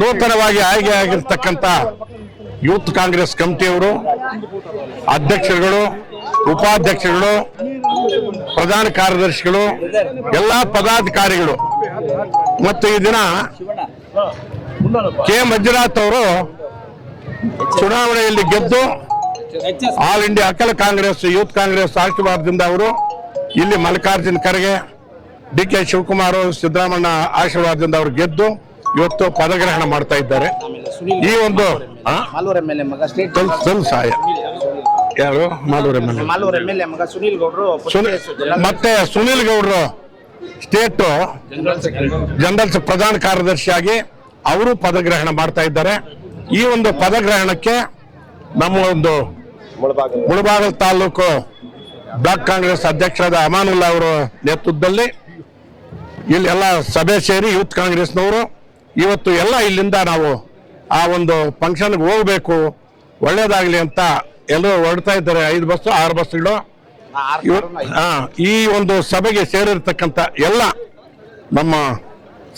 ನೂತನವಾಗಿ ಆಯ್ಕೆ ಆಗಿರ್ತಕ್ಕಂಥ ಯೂತ್ ಕಾಂಗ್ರೆಸ್ ಕಮಿಟಿಯವರು, ಅಧ್ಯಕ್ಷರುಗಳು, ಉಪಾಧ್ಯಕ್ಷರುಗಳು, ಪ್ರಧಾನ ಕಾರ್ಯದರ್ಶಿಗಳು, ಎಲ್ಲ ಪದಾಧಿಕಾರಿಗಳು. ಮತ್ತು ಈ ದಿನ ಕೆ ಮಂಜುನಾಥ್ ಅವರು ಚುನಾವಣೆಯಲ್ಲಿ ಗೆದ್ದು ಆಲ್ ಇಂಡಿಯಾ ಅಖಿಲ ಕಾಂಗ್ರೆಸ್, ಯೂತ್ ಕಾಂಗ್ರೆಸ್, ಆಶೀರ್ವಾದದಿಂದ ಅವರು ಇಲ್ಲಿ ಮಲ್ಲಿಕಾರ್ಜುನ್ ಖರ್ಗೆ, ಡಿ ಕೆ ಶಿವಕುಮಾರ್ ಸಿದ್ದರಾಮಣ್ಣ ಆಶೀರ್ವಾದದಿಂದ ಅವರು ಗೆದ್ದು ಇವತ್ತು ಪದಗ್ರಹಣ ಮಾಡ್ತಾ ಇದ್ದಾರೆ. ಈ ಒಂದು ಸಹಾಯ ಯಾರು? ಮಾಲೂರ ಮೇಲೆ ಮಾಲೂರ್ ಎಂ ಮಗ ಸುನೀಲ್ ಗೌಡ್ರು ಮತ್ತೆ ಸುನೀಲ್ ಗೌಡ್ರು ಸ್ಟೇಟ್ ಜನರಲ್ ಪ್ರಧಾನ ಕಾರ್ಯದರ್ಶಿಯಾಗಿ ಅವರು ಪದಗ್ರಹಣ ಮಾಡ್ತಾ ಇದ್ದಾರೆ. ಈ ಒಂದು ಪದಗ್ರಹಣಕ್ಕೆ ನಮ್ಮ ಒಂದು ಮುಳಬಾಗಲ್ ತಾಲೂಕು ಬ್ಲಾಕ್ ಕಾಂಗ್ರೆಸ್ ಅಧ್ಯಕ್ಷರಾದ ಅಮಾನುಲ್ಲಾ ಅವರ ನೇತೃತ್ವದಲ್ಲಿ ಇಲ್ಲಿ ಎಲ್ಲ ಸಭೆ ಸೇರಿ ಯೂತ್ ಕಾಂಗ್ರೆಸ್ನವರು ಇವತ್ತು ಎಲ್ಲ ಇಲ್ಲಿಂದ ನಾವು ಆ ಒಂದು ಫಂಕ್ಷನ್ಗೆ ಹೋಗಬೇಕು. ಒಳ್ಳೇದಾಗ್ಲಿ ಅಂತ ಎಲ್ಲರೂ ಹೊರಡ್ತಾ ಇದ್ದಾರೆ. ಐದು ಬಸ್ಸು ಆರು ಬಸ್ಸುಗಳು ಈ ಒಂದು ಸಭೆಗೆ ಸೇರಿರ್ತಕ್ಕಂಥ ಎಲ್ಲ ನಮ್ಮ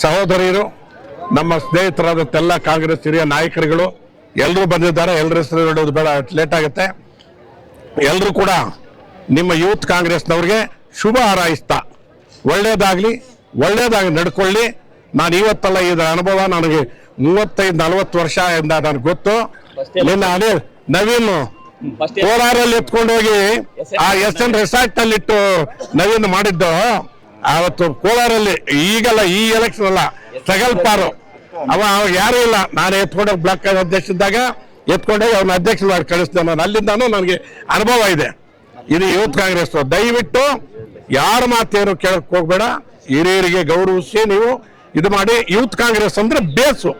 ಸಹೋದರಿಯರು, ನಮ್ಮ ಸ್ನೇಹಿತರಾದಂತೆಲ್ಲ ಕಾಂಗ್ರೆಸ್ ಹಿರಿಯ ನಾಯಕರುಗಳು ಎಲ್ಲರೂ ಬಂದಿದ್ದಾರೆ. ಎಲ್ಲರ ಹೆಸರು ಹೇಳೋದು ಬೇಡ ಲೇಟ್ ಆಗುತ್ತೆ. ಎಲ್ಲರೂ ಕೂಡ ನಿಮ್ಮ ಯೂತ್ ಕಾಂಗ್ರೆಸ್ನವ್ರಿಗೆ ಶುಭ ಹಾರೈಸ್ತಾ, ಒಳ್ಳೇದಾಗಲಿ, ಒಳ್ಳೇದಾಗಿ ನಡ್ಕೊಳ್ಳಿ. ನಾನು ಇವತ್ತಲ್ಲ ಇದರ ಅನುಭವ ನನಗೆ ಮೂವತ್ತೈದು ನಲವತ್ತು ವರ್ಷ ಇಂದ ನನಗೆ ಗೊತ್ತು. ನಿನ್ನ ಅದೇ ನವೀನ್ ಕೋಲಾರಲ್ಲಿ ಎತ್ಕೊಂಡೋಗಿ ಆ ಎಸ್ ಎನ್ ರೆಸಾರ್ಟ್ ಅಲ್ಲಿ ಇಟ್ಟು ನವೀನ್ ಮಾಡಿದ್ದು. ಅವತ್ತು ಕೋಲಾರಲ್ಲಿ ಈಗಲ್ಲ ಈ ಎಲೆಕ್ಷನ್ ಅಲ್ಲ ಸಗಲ್ಪಾರು ಅವ ಅವಾಗ ಯಾರು ಇಲ್ಲ. ನಾನು ಎತ್ಕೊಂಡೋಗಿ ಬ್ಲಾಕ್ ಅಧ್ಯಕ್ಷ ಇದ್ದಾಗ ಎತ್ಕೊಂಡೋಗಿ ಅವನ ಅಧ್ಯಕ್ಷ ಮಾಡಿ ಕಳಿಸ್ದೆ ನಾನು. ಅಲ್ಲಿಂದಾನು ನನಗೆ ಅನುಭವ ಇದೆ. ಇದು ಯೂತ್ ಕಾಂಗ್ರೆಸ್. ದಯವಿಟ್ಟು ಯಾರ ಮಾತೇನು ಕೇಳಕ್ ಹೋಗ್ಬೇಡ. ಹಿರಿಯರಿಗೆ ಗೌರವಿಸಿ ನೀವು ಇದು ಮಾಡಿ ಯೂತ್ ಕಾಂಗ್ರೆಸ್ ಅಂದ್ರೆ ಬೇಸು.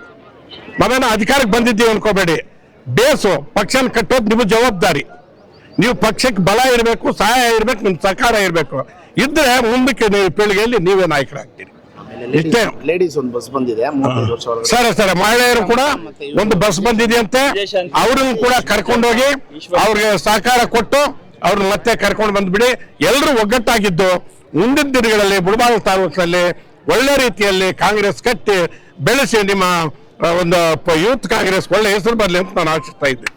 ನಾವೇನೋ ಅಧಿಕಾರಕ್ಕೆ ಬಂದಿದ್ದೀವಿ ಅನ್ಕೋಬೇಡಿ. ಬೇಸು. ಪಕ್ಷನ ಕಟ್ಟೋದು ನಿಮ್ಮ ಜವಾಬ್ದಾರಿ. ನೀವು ಪಕ್ಷಕ್ಕೆ ಬಲ ಇರಬೇಕು ಸಹಾಯ ಇರಬೇಕು ನಿಮ್ಮ ಸಹಕಾರ ಇರಬೇಕು. ಇದ್ರೆ ಮುಂದಕ್ಕೆ ನೀವು ಪೀಳಿಗೆಯಲ್ಲಿ ನೀವೇ ನಾಯಕರಾಗ್ತೀರಿ. ಇಷ್ಟೇ. ಲೇಡೀಸ್ ಒಂದು ಬಸ್ ಬಂದಿದೆ ಸರಿ ಸರಿ. ಮಹಿಳೆಯರು ಕೂಡ ಒಂದು ಬಸ್ ಬಂದಿದೆಯಂತೆ. ಅವ್ರನ್ನ ಕೂಡ ಕರ್ಕೊಂಡೋಗಿ ಅವ್ರಿಗೆ ಸಹಕಾರ ಕೊಟ್ಟು ಅವ್ರನ್ನ ಮತ್ತೆ ಕರ್ಕೊಂಡು ಬಂದ್ಬಿಡಿ. ಎಲ್ಲರೂ ಒಗ್ಗಟ್ಟಾಗಿದ್ದು ಮುಂದಿನ ದಿನಗಳಲ್ಲಿ ಬುಡಬಾಗ ತಾಲೂಕಿನಲ್ಲಿ ಒಳ್ಳೆ ರೀತಿಯಲ್ಲಿ ಕಾಂಗ್ರೆಸ್ ಕಟ್ಟಿ ಬೆಳೆಸಿ ನಿಮ್ಮ ಒಂದು ಯೂತ್ ಕಾಂಗ್ರೆಸ್ ಒಳ್ಳೆ ಹೆಸರು ಬರಲಿ ಅಂತ ನಾನು ಆಶಿಸ್ತಾ ಇದ್ದೆ.